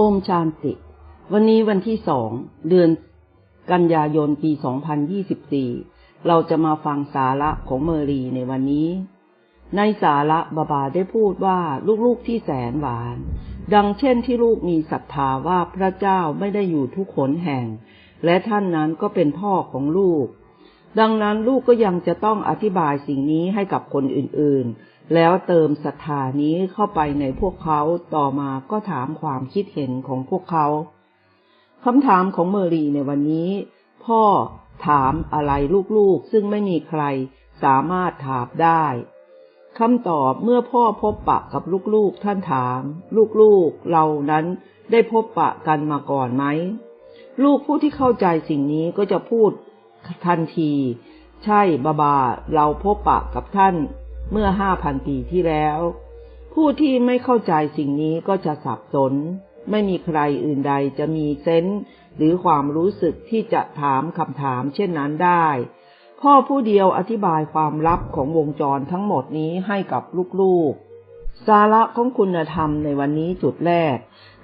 โอมชานติ วันนี้วันที่สองเดือนกันยายนปี 2024 เราจะมาฟังสาระของเมอรีในวันนี้ ในสาระบาบาได้พูดว่าลูกๆที่แสนหวาน ดังเช่นที่ลูกมีศรัทธาว่าพระเจ้าไม่ได้อยู่ทุกขนแห่ง และท่านนั้นก็เป็นพ่อของลูก ดังนั้นลูกก็ยังจะต้องอธิบายสิ่งนี้ให้กับคนอื่นๆ แล้วเติมศรัทธานี้เข้าไปในพวกเขาต่อมาก็ถามความคิดเห็นของพวกเขาคำถามของเมอรีในวันนี้ พ่อถามอะไรลูกๆ ซึ่งไม่มีใครสามารถถามได้คำตอบเมื่อพ่อพบปะกับลูกๆ ท่านถาม ลูกๆเรานั้นได้พบปะกันมาก่อนไหม ลูกผู้ที่เข้าใจสิ่งนี้ก็จะพูด ทันที ใช่บาบา เราพบปะกับท่านเมื่อห้าพันปีที่แล้ว ผู้ที่ไม่เข้าใจสิ่งนี้ก็จะสับสน ไม่มีใครอื่นใดจะมีเซนส์หรือความรู้สึกที่จะถามคำถามเช่นนั้นได้ พ่อผู้เดียวอธิบายความลับของวงจรทั้งหมดนี้ให้กับลูกๆสาระของคุณธรรมในวันนี้จุดแรก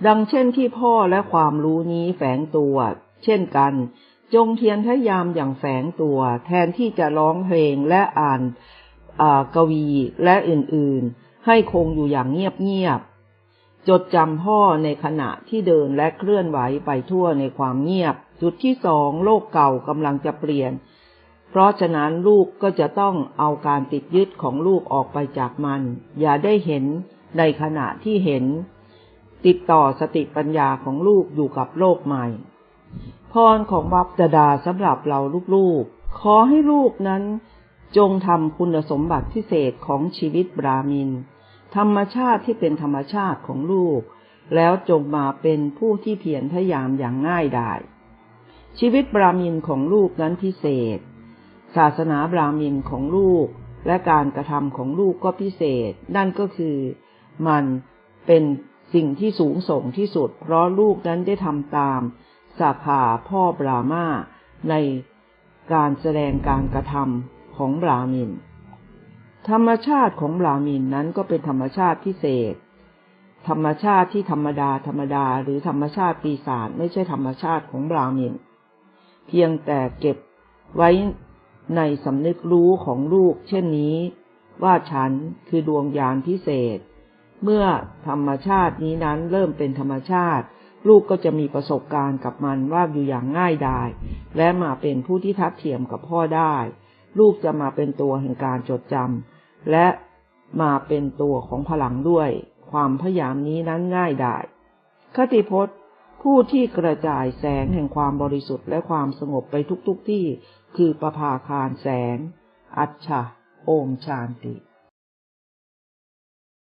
ดังเช่นที่พ่อและความรู้นี้แฝงตัว เช่นกัน จงเทียนพยายามอย่างแฝงตัว แทนที่จะร้องเพลงและอ่านกวีและอื่นๆ ให้คงอยู่อย่างเงียบๆ จดจำพ่อในขณะที่เดินและเคลื่อนไหวไปทั่วในความเงียบ จุดที่สองโลกเก่ากำลังจะเปลี่ยน เพราะฉะนั้นลูกก็จะต้องเอาการติดยึดของลูกออกไปจากมัน อย่าได้เห็นในขณะที่เห็น ติดต่อสติปัญญาของลูกอยู่กับโลกใหม่ พรของบัพดาดาสำหรับเราลูกๆ ขอให้ลูกนั้น จงทำคุณสมบัติพิเศษของชีวิตบรามิน ธรรมชาติที่เป็นธรรมชาติของลูก แล้วจงมาเป็นผู้ที่เพียรพยายามอย่างง่ายดายชีวิตบรามินของลูกนั้นพิเศษ ศาสนาบรามินของลูกและการกระทำของลูกก็พิเศษ นั่นก็คือมันเป็นสิ่งที่สูงส่งที่สุด เพราะลูกนั้นได้ทำตาม สาขาพ่อบรามาในการแสดงการกระทำของบรามิน ธรรมชาติของบรามินนั้นก็เป็นธรรมชาติพิเศษ ธรรมชาติที่ธรรมดาธรรมดาหรือธรรมชาติปีศาจไม่ใช่ธรรมชาติของบรามิน เพียงแต่เก็บไว้ในสำนึกรู้ของลูก เช่นนี้ ว่าฉันคือดวงญาณพิเศษ เมื่อธรรมชาตินี้นั้นเริ่มเป็นธรรมชาติ ลูกก็จะมีประสบการณ์กับมันว่าอยู่อย่างง่ายดาย และมาเป็นผู้ที่ทัดเทียมกับพ่อได้ ลูกจะมาเป็นตัวแห่งการจดจำและมาเป็นตัวของพลังด้วย ความพยายามนี้นั้นง่ายได้คติพจน์ ผู้ที่กระจายแสงแห่งความบริสุทธิ์และความสงบไปทุกๆทที่คือประภาคารแสง อัจฉะโอมชานติ